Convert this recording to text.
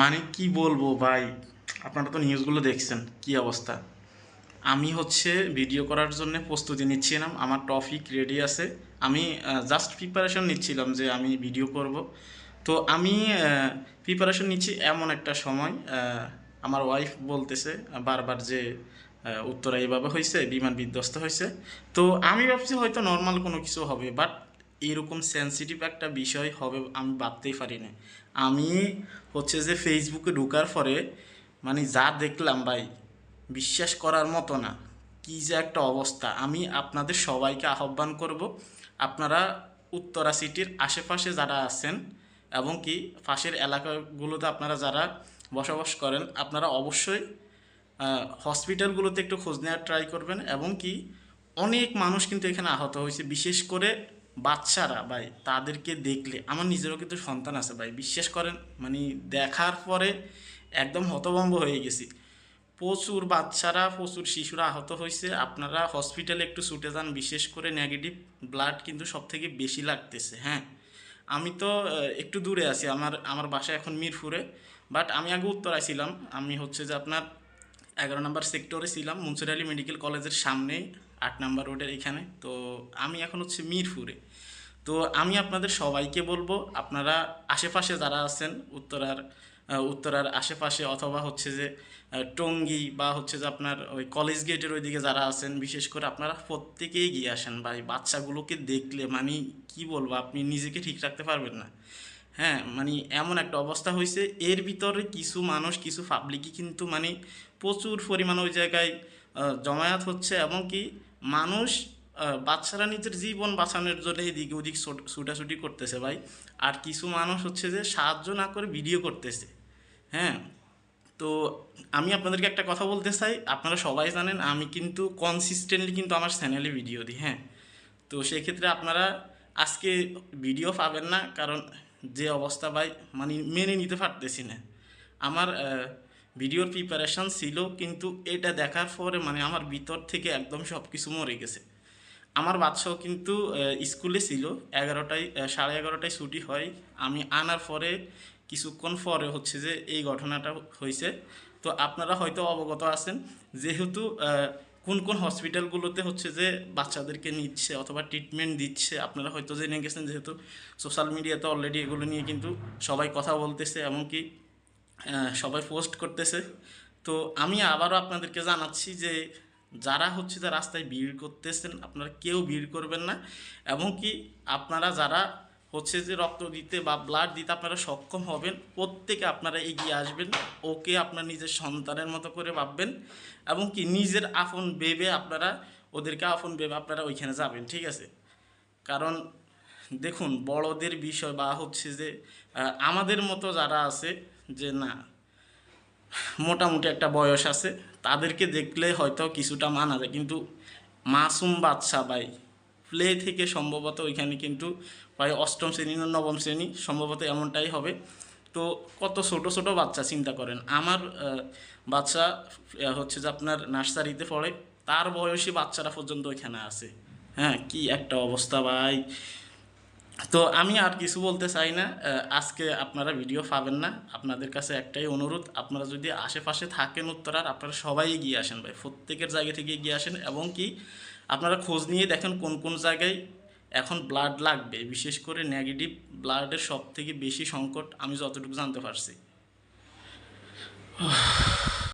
মানে কি বলব ভাই? আপনারা তো নিউজগুলো দেখছেন, কি অবস্থা? আমি হচ্ছে ভিডিও করার জন্য প্রস্তুতি নিচ্ছিলাম, আমার টপিক রেডি আছে। আমি জাস্ট প্রিপারেশন নিচ্ছিলাম যে আমি ভিডিও করব। তো আমি প্রিপারেশন নিচ্ছি এমন একটা সময় আমার ওয়াইফ বলতেছে বারবার যে উত্তরা এইভাবে হয়েছে বিমান বিধ্বস্ত হয়েছে তো আমি ভাবছি হয়তো নর্মাল কোনো কিছু হবে বাট এরকম সেন্সিটিভ একটা বিষয় হবে, আমি ভাবতেই পারি না আমি হচ্ছে যে ফেসবুকে ঢোকার পরে মানে যা দেখলাম ভাই, বিশ্বাস করার মতো না। কি যে একটা অবস্থা। আমি আপনাদের সবাইকে আহ্বান করব, আপনারা উত্তরা সিটির আশেপাশে যারা আছেন এবং কি পাশের এলাকাগুলোতে আপনারা যারা বসবাস করেন, আপনারা অবশ্যই হসপিটালগুলোতে একটু খোঁজ নেওয়ার ট্রাই করবেন এবং কি অনেক মানুষ কিন্তু এখানে আহত হয়েছে। বিশেষ করে বাচ্চারা ভাই, তাদেরকে দেখলে, আমার নিজেরও কিন্তু সন্তান আছে ভাই, বিশ্বাস করেন মানে দেখার পরে একদম হতভম্ব হয়ে গেছি। প্রচুর বাচ্চারা, প্রচুর শিশুরা আহত হয়েছে, আপনারা হসপিটালে একটু ছুটে যান, বিশেষ করে নেগেটিভ ব্লাড কিন্তু সব থেকে বেশি লাগতেছে হ্যাঁ। আমি তো একটু দূরে আছি, আমার আমার বাসা এখন মিরপুরে বাট আমি আগে উত্তরায় ছিলাম, আমি হচ্ছে যে আপনার এগারো নম্বর সেক্টরে ছিলাম, মুন্সির আলী মেডিকেল কলেজের সামনেই। আট নম্বর রোডের এখানে। তো আমি এখন হচ্ছে মিরপুরে। তো আমি আপনাদের সবাইকে বলব, আপনারা আশেপাশে যারা আছেন, উত্তরার উত্তরার আশেপাশে অথবা হচ্ছে যে টঙ্গী বা হচ্ছে যে আপনার ওই কলেজ গেটের ওইদিকে যারা আছেন, বিশেষ করে আপনারা প্রত্যেকেই গিয়ে আসেন ভাই। বাচ্চাগুলোকে দেখলে মানে কি বলব, আপনি নিজেকে ঠিক রাখতে পারবেন না। হ্যাঁ মানে এমন একটা অবস্থা হয়েছে। এর ভিতরে কিছু মানুষ, কিছু পাবলিকই কিন্তু মানে প্রচুর পরিমাণ ওই জায়গায় জমায়েত হচ্ছে এবং কি মানুষ বাচ্চারা নিজের জীবন বাঁচানোর জন্য এদিক ওদিক ছুটাছুটি করতেছে ভাই। আর কিছু মানুষ হচ্ছে যে সাহায্য না করে ভিডিও করতেছে। হ্যাঁ? তো আমি আপনাদেরকে একটা কথা বলতে চাই। আপনারা সবাই জানেন, আমি কিন্তু কনসিস্টেন্টলি কিন্তু আমার চ্যানেলে ভিডিও দিই হ্যাঁ? তো সেক্ষেত্রে আপনারা আজকে ভিডিও পাবেন না, কারণ যে অবস্থা ভাই মানে মেনে নিতে পারতেছি না। আমার ভিডিওর প্রিপারেশন ছিল, কিন্তু এটা দেখার পরে মানে আমার ভিতর থেকে একদম সব কিছু মরে গেছে। আমার বাচ্চাও কিন্তু স্কুলে ছিল, এগারোটায় সাড়ে এগারোটায় ছুটি হয়। আমি আনার পরে, কিছুক্ষণ পরে হচ্ছে যে এই ঘটনাটা হয়েছে তো আপনারা হয়তো অবগত আছেন, যেহেতু কোন কোন হসপিটালগুলোতে হচ্ছে যে বাচ্চাদেরকে নিচ্ছে অথবা ট্রিটমেন্ট দিচ্ছে, আপনারা হয়তো জেনে গেছেন যেহেতু সোশ্যাল মিডিয়াতে অলরেডি এগুলো নিয়ে কিন্তু সবাই কথা বলতেছে, এমনকি সবাই পোস্ট করতেছে। তো আমি আবারও আপনাদেরকে জানাচ্ছি যে যারা হচ্ছে যে রাস্তায় ভিড় করতেছেন, আপনারা কেউ ভিড় করবেন না। এবং কি আপনারা যারা হচ্ছে যে রক্ত দিতে বা ব্লাড দিতে আপনারা সক্ষম হবেন, প্রত্যেকে আপনারা এগিয়ে আসবেন। ওকে আপনার নিজের সন্তানের মতো করে ভাববেন এবং কি নিজের আপন ভেবে আপনারা, ওদেরকে আপন ভেবে আপনারা ওইখানে যাবেন, ঠিক আছে? কারণ দেখুন, বড়দের বিষয় বা হচ্ছে যে আমাদের মতো যারা আছে যে না, মোটামুটি একটা বয়স আছে, তাদেরকে দেখলে হয়তো কিছুটা মানা যায়। কিন্তু মাসুম বাচ্চা ভাই, প্লে থেকে সম্ভবত ওইখানে কিন্তু প্রায় অষ্টম শ্রেণি না নবম শ্রেণি, সম্ভবত এমনটাই হবে। তো কত ছোট ছোট বাচ্চা চিন্তা করেন। আমার বাচ্চা হচ্ছে যে আপনার নার্সারিতে পড়ে, তার বয়সী বাচ্চারা পর্যন্ত ওইখানে আছে। হ্যাঁ কি একটা অবস্থা ভাই। তো আমি আর কিছু বলতে চাই না আজকে আপনারা ভিডিও পাবেন না। আপনাদের কাছে একটাই অনুরোধ, আপনারা যদি আশেপাশে থাকেন উত্তরার, আপনারা সবাই এগিয়ে আসেন ভাই, প্রত্যেকের জায়গা থেকে এগিয়ে আসেন এবং কি আপনারা খোঁজ নিয়ে দেখেন কোন কোন জায়গায় এখন ব্লাড লাগবে। বিশেষ করে নেগেটিভ ব্লাডের সব থেকে বেশি সংকট আমি যতটুকু জানতে পারছি।